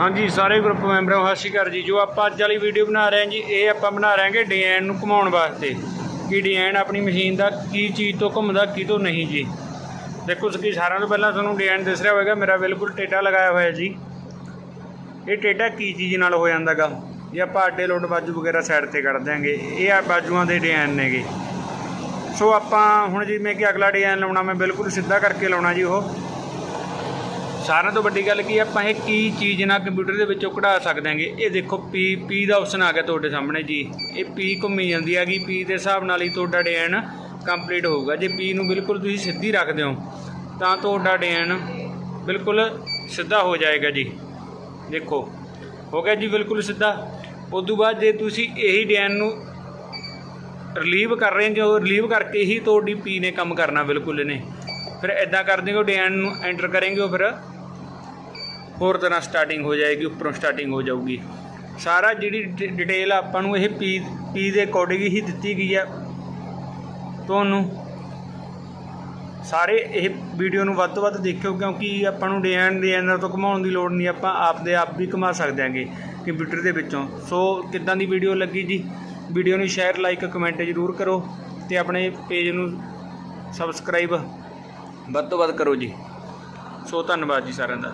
ਹਾਂਜੀ, ਸਾਰੇ ਗਰੁੱਪ ਮੈਂਬਰਾਂ ਨੂੰ ਸਤਿ ਸ਼੍ਰੀ ਅਕਾਲ ਜੀ। ਜੋ ਆਪਾਂ ਅੱਜ ਵਾਲੀ ਵੀਡੀਓ ਬਣਾ ਰਹੇ ਹਾਂ ਜੀ, ਇਹ ਆਪਾਂ ਬਣਾ ਰਹੇ ਹਾਂਗੇ ਡਿਜ਼ਾਈਨ ਨੂੰ ਘੁਮਾਉਣ ਵਾਸਤੇ। ਕਿ ਡਿਜ਼ਾਈਨ ਆਪਣੀ ਮਸ਼ੀਨ ਦਾ ਕੀ ਚੀਜ਼ ਤੋਂ ਘੁੰਮਦਾ, ਕੀ ਤੋਂ ਨਹੀਂ ਜੀ। ਦੇਖੋ ਸਕੀ ਸਾਰਿਆਂ ਤੋਂ ਪਹਿਲਾਂ ਤੁਹਾਨੂੰ ਡਿਜ਼ਾਈਨ ਦਿਸ ਰਿਹਾ ਹੋਵੇਗਾ, ਮੇਰਾ ਬਿਲਕੁਲ ਟੇਟਾ ਲਗਾਇਆ ਹੋਇਆ ਜੀ। ਇਹ ਟੇਟਾ ਕੀ ਚੀਜ਼ ਨਾਲ ਹੋ ਜਾਂਦਾਗਾ? ਜੇ ਆਪਾਂ ਅੱਡੇ ਲੋਡ ਬਾਜੂ ਵਗੈਰਾ ਸਾਈਡ ਤੇ ਕੱਢ ਦਿਆਂਗੇ। ਇਹ ਆ ਬਾਜੂਆਂ ਦੇ ਡਿਜ਼ਾਈਨ ਨੇਗੇ। ਸੋ ਆਪਾਂ ਹੁਣ ਜਿਵੇਂ ਕਿ ਅਗਲਾ ਡਿਜ਼ਾਈਨ ਲਾਉਣਾ, ਮੈਂ ਬਿਲਕੁਲ ਸਿੱਧਾ ਕਰਕੇ ਲਾਉਣਾ ਜੀ ਉਹ। ਸਾਰਿਆਂ ਤੋਂ ਵੱਡੀ ਗੱਲ ਕੀ ਹੈ, ਆਪਾਂ ਇਹ ਕੀ ਚੀਜ਼ ਨਾਲ ਕੰਪਿਊਟਰ ਦੇ ਵਿੱਚੋਂ ਕਢਾ ਸਕਦੇ ਹਾਂਗੇ? ਇਹ ਦੇਖੋ ਪੀ ਪੀ ਦਾ ਆਪਸ਼ਨ ਆ ਗਿਆ ਤੁਹਾਡੇ ਸਾਹਮਣੇ ਜੀ। ਇਹ ਪੀ ਘੁੰਮੀ ਜਾਂਦੀ ਹੈਗੀ ਪੀ ਦੇ ਹਿਸਾਬ ਨਾਲ ਹੀ ਤੁਹਾਡਾ ਡਿਜ਼ਾਈਨ ਕੰਪਲੀਟ ਹੋਊਗਾ। ਜੇ ਪੀ ਨੂੰ ਬਿਲਕੁਲ ਤੁਸੀਂ ਸਿੱਧੀ ਰੱਖਦੇ ਹੋ ਤਾਂ ਤੁਹਾਡਾ ਡਿਜ਼ਾਈਨ ਬਿਲਕੁਲ ਸਿੱਧਾ ਹੋ ਜਾਏਗਾ ਜੀ। ਦੇਖੋ ਹੋ ਗਿਆ ਜੀ ਬਿਲਕੁਲ ਸਿੱਧਾ। ਉਸ ਤੋਂ ਬਾਅਦ ਜੇ ਤੁਸੀਂ ਇਹੀ ਡਿਜ਼ਾਈਨ ਨੂੰ ਰਿਲੀਵ ਕਰ ਰਹੇ ਜੋ ਰਿਲੀਵ ਕਰਕੇ ਹੀ ਤੁਹਾਡੀ ਪੀ ਨੇ ਕੰਮ ਕਰਨਾ ਬਿਲਕੁਲ ਇਹਨੇ। ਫਿਰ ਇਦਾਂ ਕਰ ਦਿੰਗੇ ਡਿਜ਼ਾਈਨ ਨੂੰ ਐਂਟਰ ਕਰਾਂਗੇ ਉਹ ਫਿਰ ਹੋਰ ਤਰ੍ਹਾਂ ਸਟਾਰਟਿੰਗ ਹੋ ਜਾਏਗੀ, ਉੱਪਰੋਂ ਸਟਾਰਟਿੰਗ ਹੋ ਜਾਊਗੀ। ਸਾਰਾ ਜਿਹੜੀ ਡਿ- ਡਿਟੇਲ ਆਪਾਂ ਨੂੰ ਇਹ ਪੀ ਪੀ ਦੇ ਅਕੋਰਡਿੰਗ ਹੀ ਦਿੱਤੀ ਗਈ ਹੈ ਤੁਹਾਨੂੰ ਸਾਰੇ ਇਹ ਵੀਡੀਓ ਨੂੰ ਵੱਧ ਤੋਂ ਵੱਧ ਦੇਖਿਓ, ਕਿਉਂਕਿ ਆਪਾਂ ਨੂੰ ਡਿਜ਼ਾਈਨ ਡਿਜ਼ਾਈਨਰ ਤੋਂ ਘੁਮਾਉਣ ਦੀ ਲੋੜ ਨਹੀਂ, ਆਪਾਂ ਆਪਦੇ ਆਪ ਵੀ ਘੁਮਾ ਸਕਦੇ ਹਾਂਗੇ ਕੰਪਿਊਟਰ ਦੇ ਵਿੱਚੋਂ। ਸੋ ਕਿੱਦਾਂ ਦੀ ਵੀਡੀਓ ਲੱਗੀ ਜੀ? ਵੀਡੀਓ ਨੂੰ ਸ਼ੇਅਰ ਲਾਈਕ ਕਮੈਂਟ ਜ਼ਰੂਰ ਕਰੋ ਤੇ ਆਪਣੇ ਪੇਜ ਨੂੰ ਸਬਸਕ੍ਰਾਈਬ ਵੱਧ ਤੋਂ ਵੱਧ ਕਰੋ ਜੀ। ਸੋ ਧੰਨਵਾਦ ਜੀ ਸਾਰਿਆਂ ਦਾ।